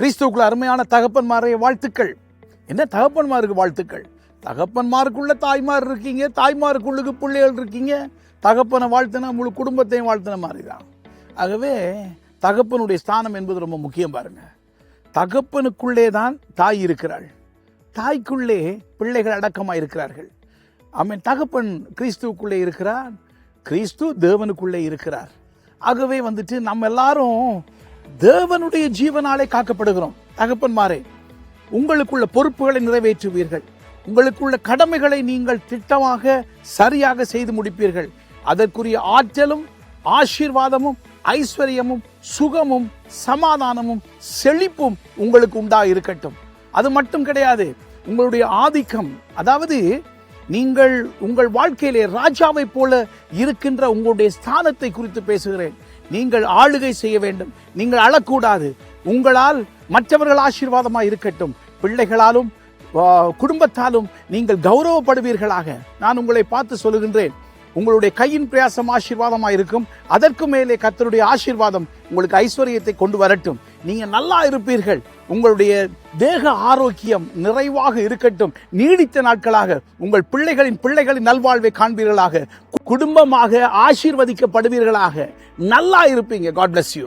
கிறிஸ்துவுக்குள்ள அருமையான தகப்பன்மாரைய வாழ்த்துக்கள். என்ன தகப்பன்மாருக்கு வாழ்த்துக்கள்? தகப்பன்மாருக்குள்ள தாய்மார் இருக்கீங்க தாய்மாருக்குள்ளுக்கு பிள்ளைகள் இருக்கீங்க. தகப்பனை வாழ்த்தினா முழு குடும்பத்தையும் வாழ்த்தின மாதிரி தான் ஆகவே தகப்பனுடைய ஸ்தானம் என்பது ரொம்ப முக்கியம் பாருங்க. தகப்பனுக்குள்ளே தான் தாய் இருக்கிறாள். தாய்க்குள்ளே பிள்ளைகள் அடக்கமாக இருக்கிறார்கள். ஆமென். தகப்பன் கிறிஸ்துவுக்குள்ளே இருக்கிறார். கிறிஸ்து தேவனுக்குள்ளே இருக்கிறார். ஆகவே வந்துட்டு நம்ம எல்லாரும் தேவனுடைய ஜீவனாலே காக்கப்படுகிறோம். தகப்பன்மாரே உங்களுக்குள்ள பொறுப்புகளை நிறைவேற்றுவீர்கள். உங்களுக்குள்ள கடமைகளை நீங்கள் திட்டமாக சரியாக செய்து முடிப்பீர்கள். அதற்குரிய ஆற்றலும் ஆசீர்வாதமும் ஐஸ்வர்யமும் சுகமும் சமாதானமும் செழிப்பும் உங்களுக்கு உண்டா இருக்கட்டும் அது மட்டும் கிடையாது. உங்களுடைய ஆதிக்கம் அதாவது நீங்கள் உங்கள் வாழ்க்கையிலே ராஜாவை போல இருக்கின்ற உங்களுடைய ஸ்தானத்தை குறித்து பேசுகிறேன். நீங்கள் ஆளுகை செய்ய வேண்டும். நீங்கள் அழக்கூடாது. உங்களால் மற்றவர்கள் ஆசீர்வாதமாக இருக்கட்டும். பிள்ளைகளாலும் குடும்பத்தாலும் நீங்கள் கௌரவப்படுவீர்களாக. நான் உங்களை பார்த்து சொல்லுகின்றேன். உங்களுடைய கையின் பிரயாசம் ஆசீர்வாதமாக இருக்கும். அதற்கு மேலே கத்தருடைய ஆசீர்வாதம் உங்களுக்கு ஐஸ்வர்யத்தை கொண்டு வரட்டும். நீங்கள் நல்லா இருப்பீர்கள். உங்களுடைய தேக ஆரோக்கியம் நிறைவாக இருக்கட்டும். நீடித்த நாட்களாக உங்கள் பிள்ளைகளின் பிள்ளைகளின் நல்வாழ்வை காண்பீர்களாக. குடும்பமாக ஆசீர்வதிக்கப்படுவீர்களாக. நல்லா இருப்பீங்க. God bless you